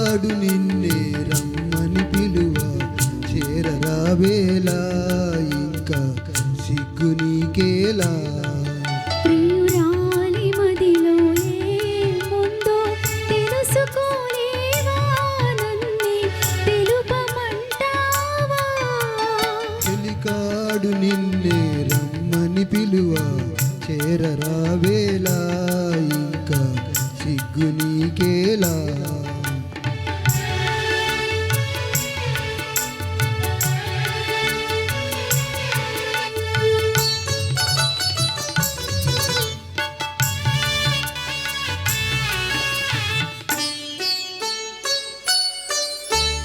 వాడు నిన్నే రమ్మని పిలువ. చేరరావేలా ఇంకా సిగ్గు నీకేలా? పిలికాడు నిన్నే? రమ్మని పిలువ. ఇంకా సిగ్గు నీకేలా?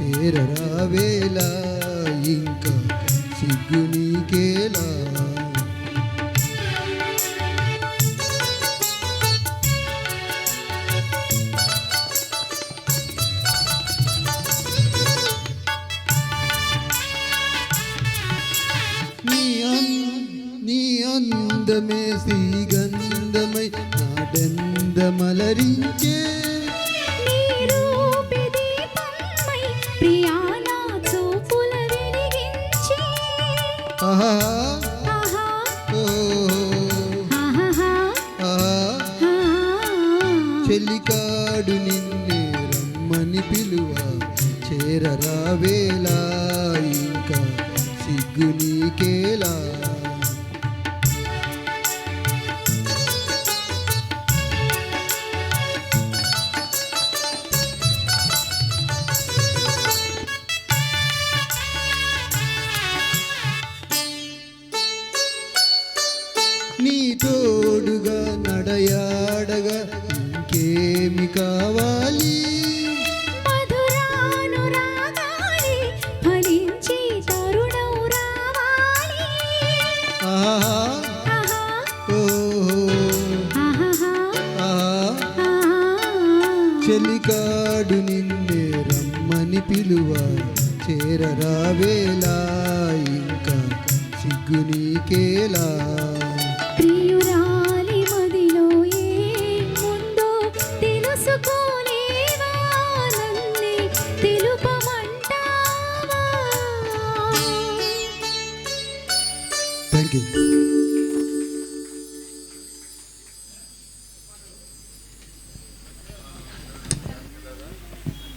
చేరరావేలా? ఇంకా సిగ్గు నీకేలా? అందమే శ్రీగంధమై నాడెందమలరించే నీ చెలికాడు నిన్నే రమ్మని పిలువ. చేరరావేలా ఇంకా సిగ్గు నీకేలా. నీ తోడుగా నడయాడగా ఇంకేమి కావాలి? చెలికాడు నిన్నే రమ్మని పిలువ. చేరరావేలా ఇంకా సిగ్గు నీకేలా?